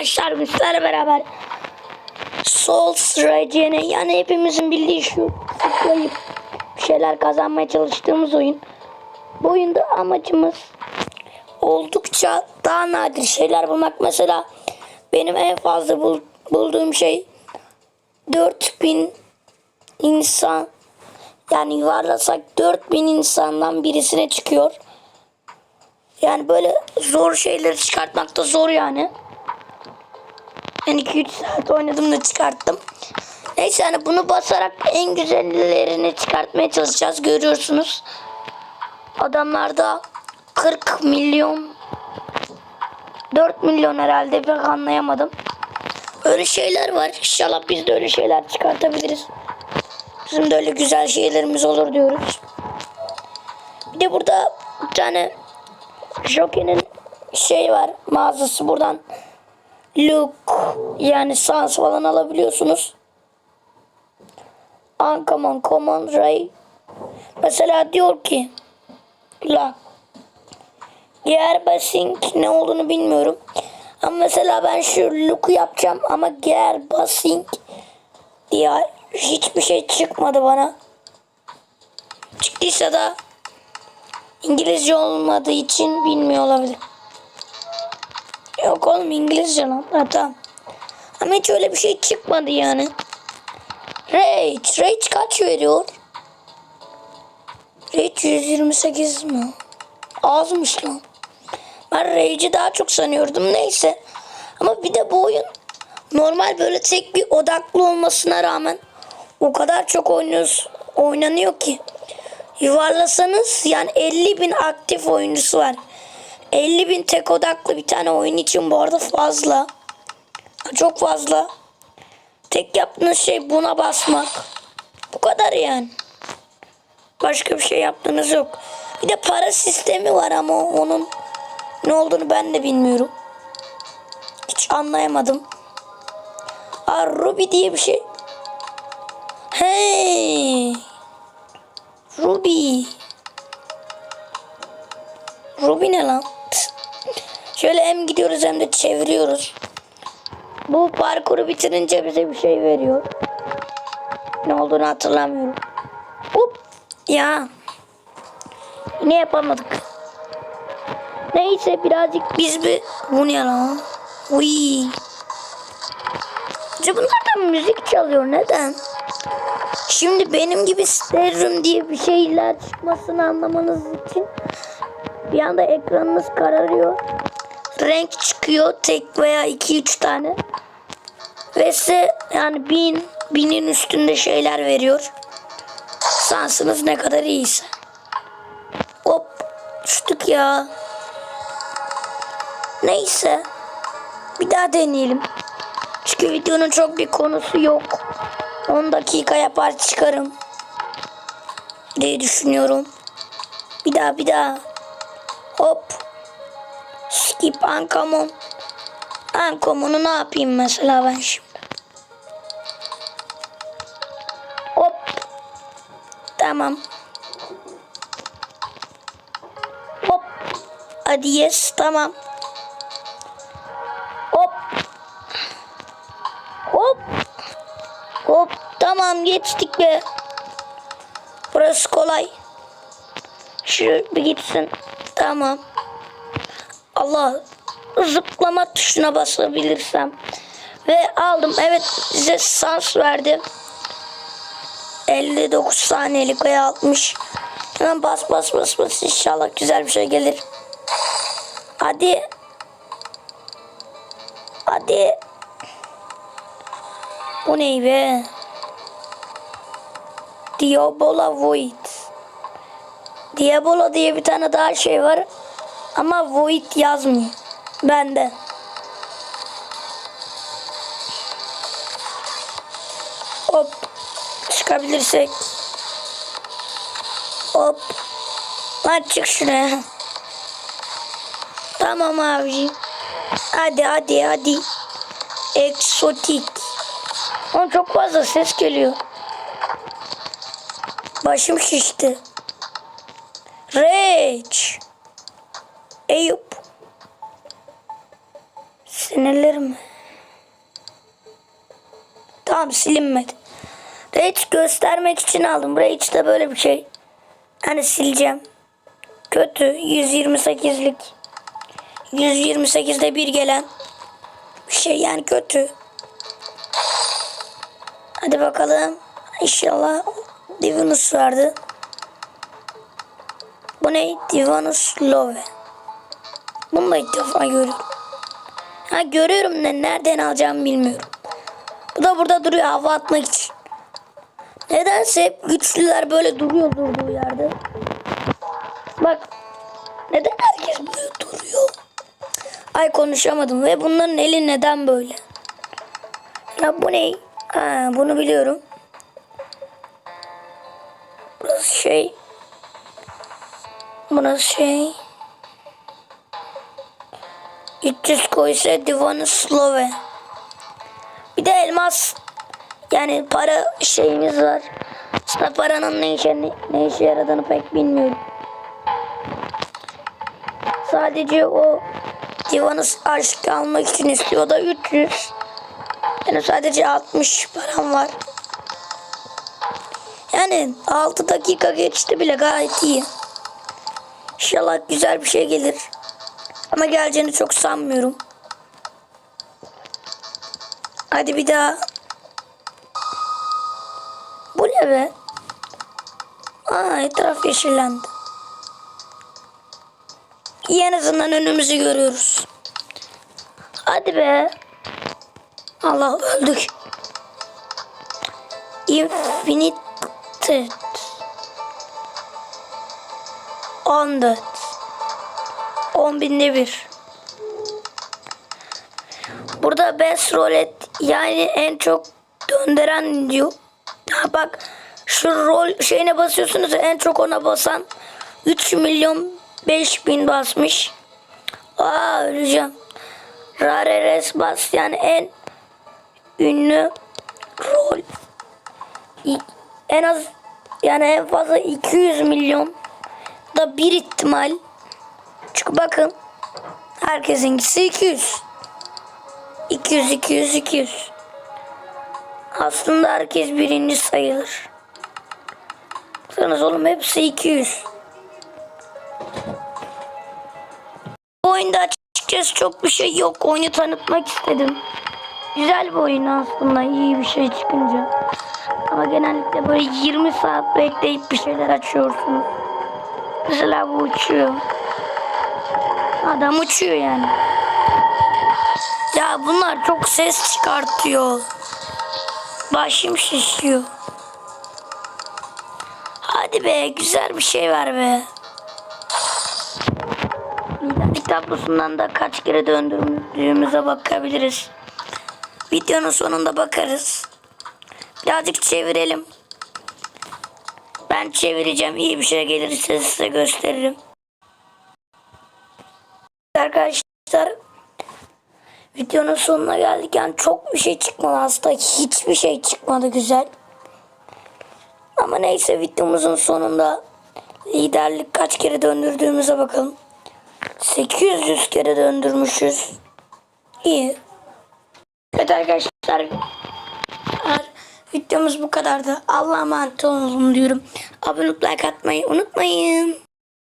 arkadaşlar bizlerle beraber Soul Strategy'ne yani hepimizin bildiği şu tıklayıp bir şeyler kazanmaya çalıştığımız oyun. Bu oyunda amacımız oldukça daha nadir şeyler bulmak. Mesela benim en fazla bul- bulduğum şey 4000 insan yani yuvarlasak 4000 insandan birisine çıkıyor. Yani böyle zor şeyleri çıkartmak da zor yani. Ben 2-3 saat oynadım da çıkarttım. Neyse hani bunu basarak en güzellerini çıkartmaya çalışacağız. Görüyorsunuz. Adamlarda 40 milyon 4 milyon herhalde pek anlayamadım. Öyle şeyler var. İnşallah biz de öyle şeyler çıkartabiliriz. Bizim de öyle güzel şeylerimiz olur diyoruz. Bir de burada bir tane Jockey'nin şey var mağazası buradan look yani sans falan alabiliyorsunuz. Uncommon, common, ray. Mesela diyor ki la Gearbasing ne olduğunu bilmiyorum. Ama mesela ben şu look'u yapacağım ama Gearbasing diye hiçbir şey çıkmadı bana. Çıktıysa da İngilizce olmadığı için bilmiyor olabilir. Yok oğlum İngilizce lan. Ha. Ama hiç öyle bir şey çıkmadı yani. Rage. Rage kaç veriyor? Rage 128 mi? Azmış lan. Ben Rage'i daha çok sanıyordum. Neyse. Ama bir de bu oyun normal böyle tek bir odaklı olmasına rağmen o kadar çok oynuyoruz, oynanıyor ki. Yuvarlasanız yani 50 bin aktif oyuncusu var. 50 bin tek odaklı bir tane oyun için bu arada fazla. Çok fazla. Tek yaptığınız şey buna basmak. Bu kadar yani. Başka bir şey yaptığınız yok. Bir de para sistemi var ama onun ne olduğunu ben de bilmiyorum. Hiç anlayamadım. Aa, Ruby diye bir şey. Hey. Ruby. Ruby ne lan? Şöyle hem gidiyoruz hem de çeviriyoruz. Bu parkuru bitirince bize bir şey veriyor. Ne olduğunu hatırlamıyorum. Hop. Ya. Yine yapamadık. Neyse birazcık biz bir... Bu ne lan? Uy. Acaba bunlardan müzik çalıyor. Neden? Şimdi benim gibi stereo diye bir şeyler çıkmasını anlamanız için bir anda ekranınız kararıyor. Renk çıkıyor tek veya iki üç tane. Ve size yani bin, binin üstünde şeyler veriyor. Sansınız ne kadar iyiyse. Hop düştük ya. Neyse. Bir daha deneyelim. Çünkü videonun çok bir konusu yok. 10 dakika yapar çıkarım. diye düşünüyorum. Bir daha bir daha. Hop. Skip uncommon. Uncommon'u ne yapayım mesela ben şimdi? Hop. Tamam. Hop. Hadi yes tamam. Hop. Hop. Hop tamam geçtik be. Burası kolay. Şu bir gitsin. Tamam. Allah zıplama tuşuna basabilirsem. Ve aldım. Evet size sans verdi. 59 saniyelik veya 60. Hemen bas bas bas bas. İnşallah güzel bir şey gelir. Hadi. Hadi. Bu ne be? Diabola Void. Diabola diye bir tane daha şey var. Ama Void yazmıyor. Bende. Hop. Çıkabilirsek. Hop. Lan çık şuraya. Tamam abiciğim. Hadi hadi hadi. Eksotik. Oğlum çok fazla ses geliyor. Başım şişti. Rage. Eyüp. Sinirlerim. Tamam silinmedi. Rage göstermek için aldım. Rage de böyle bir şey. Hani sileceğim. Kötü. 128'lik. 128'de bir gelen bir şey yani kötü. Hadi bakalım. İnşallah Divinus vardı. Bu ne? Divinus Love. Bunu ilk defa görüyorum. Ha görüyorum da nereden alacağımı bilmiyorum. Bu da burada duruyor hava atmak için. Nedense hep güçlüler böyle duruyor durduğu yerde. Bak. Neden herkes böyle duruyor? Ay konuşamadım ve bunların eli neden böyle? Ya bu ne? Ha, bunu biliyorum. Burası şey. Burası şey. 300 koysa Divanı Slove. Bir de elmas. Yani para şeyimiz var. Aslında paranın ne işe, ne, ne işe yaradığını pek bilmiyorum. Sadece o divanı aşk almak için istiyor. Da 300. Yani sadece 60 param var. Yani 6 dakika geçti bile gayet iyi. İnşallah güzel bir şey gelir. Ama geleceğini çok sanmıyorum. Hadi bir daha. Bu ne be? Aa etraf yeşillendi. İyi en azından önümüzü görüyoruz. Hadi be. Allah öldük. Infinite. Undead. 10 bir. Burada best rolet yani en çok döndüren diyor. Ha bak şu rol şeyine basıyorsunuz en çok ona basan 3 milyon 5 bin basmış. Aa öleceğim. Rare res bas yani en ünlü rol. En az yani en fazla 200 milyon da bir ihtimal Bakın herkesinkisi 200. 200 200 200. Aslında herkes birinci sayılır. Baksanız oğlum hepsi 200. Bu oyunda açıkçası çok bir şey yok. Oyunu tanıtmak istedim. Güzel bir oyun aslında iyi bir şey çıkınca. Ama genellikle böyle 20 saat bekleyip bir şeyler açıyorsunuz. Mesela bu uçuyor. Adam uçuyor yani. Ya bunlar çok ses çıkartıyor. Başım şişiyor. Hadi be güzel bir şey ver be. Liderlik tablosundan da kaç kere döndürdüğümüze bakabiliriz. Videonun sonunda bakarız. Birazcık çevirelim. Ben çevireceğim. İyi bir şey gelirse size gösteririm. Arkadaşlar videonun sonuna geldik. Yani çok bir şey çıkmadı aslında. Hiçbir şey çıkmadı güzel. Ama neyse videomuzun sonunda liderlik kaç kere döndürdüğümüze bakalım. 800 kere döndürmüşüz. İyi. Evet arkadaşlar. Videomuz bu kadardı. Allah'a emanet olun diyorum. Abone olup like atmayı unutmayın.